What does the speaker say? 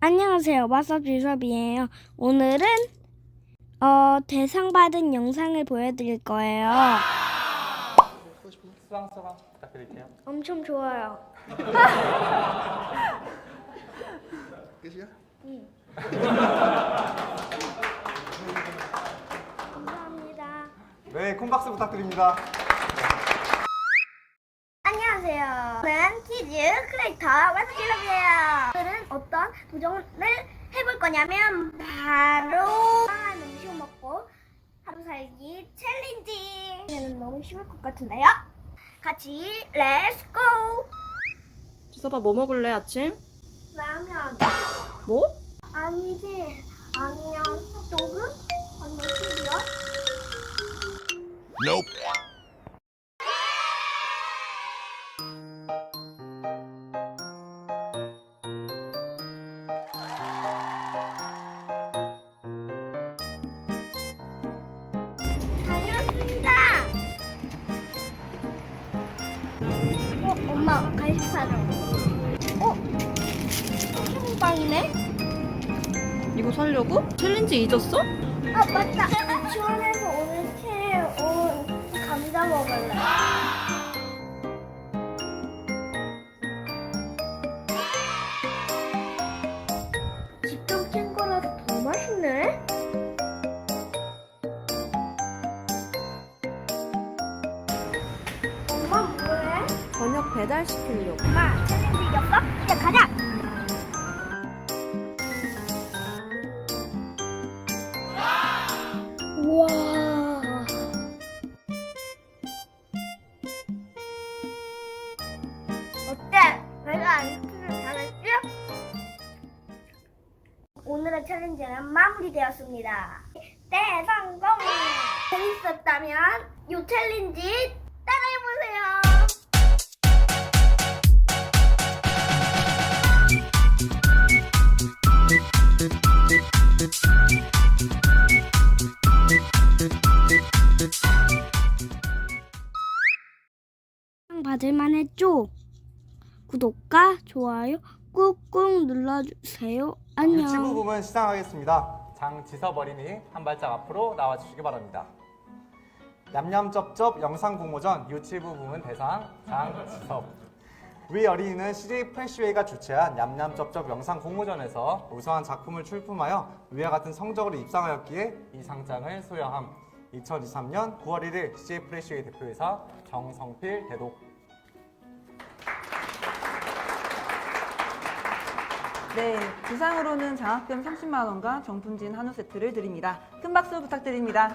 안녕하세요. 마사 비숍이에요. 오늘은 어, 대상 받은 영상을 보여드릴 거예요. 수강 소감 부탁드릴게요. 엄청 좋아요. 끝이야? 감사합니다. 네, 콤박스 부탁드립니다. 안녕하세요. 저는 키즈 크리에이터 마사 비숍이에요. 어떤 도전을 해볼 거냐면 바로 음식 먹고 하루 살기 챌린지. 이는 너무 쉬울 것 같은데요? 같이 렛츠고! 지서봐 뭐 먹을래 아침? 라면. 뭐? 아니지. 아니면 핫도그? 아니면 시리얼? Nope. 엄마 간식 사러. 어? 빵이네? 이거 살려고? 챌린지 잊었어? 아 맞다. 주원에서 오늘 채온 감자 먹을래. 배달 시키려고 엄마 챌린지 이겼어? 이제 가자. 우와. 어때? 내가 안티를 잘했지? 오늘의 챌린지는 마무리되었습니다. 대성공! 재밌었다면 이 챌린지 받을만 했죠? 구독과 좋아요 꾹꾹 눌러주세요. 안녕. 유치부 부분 시작하겠습니다. 장지섭 어린이 한 발짝 앞으로 나와 주시기 바랍니다. 냠냠쩝쩝 영상 공모전 유치부 부문 대상 장지섭 위 어린이는 CJ 프레시웨이가 주최한 냠냠쩝쩝 영상 공모전에서 우수한 작품을 출품하여 위와 같은 성적으로 입상하였기에 이 상장을 수여함 2023년 9월 1일 CJ 프레시웨이 대표이사 정성필 대독 네, 부상으로는 장학금 30만 원과 정품진 한우 세트를 드립니다. 큰 박수 부탁드립니다.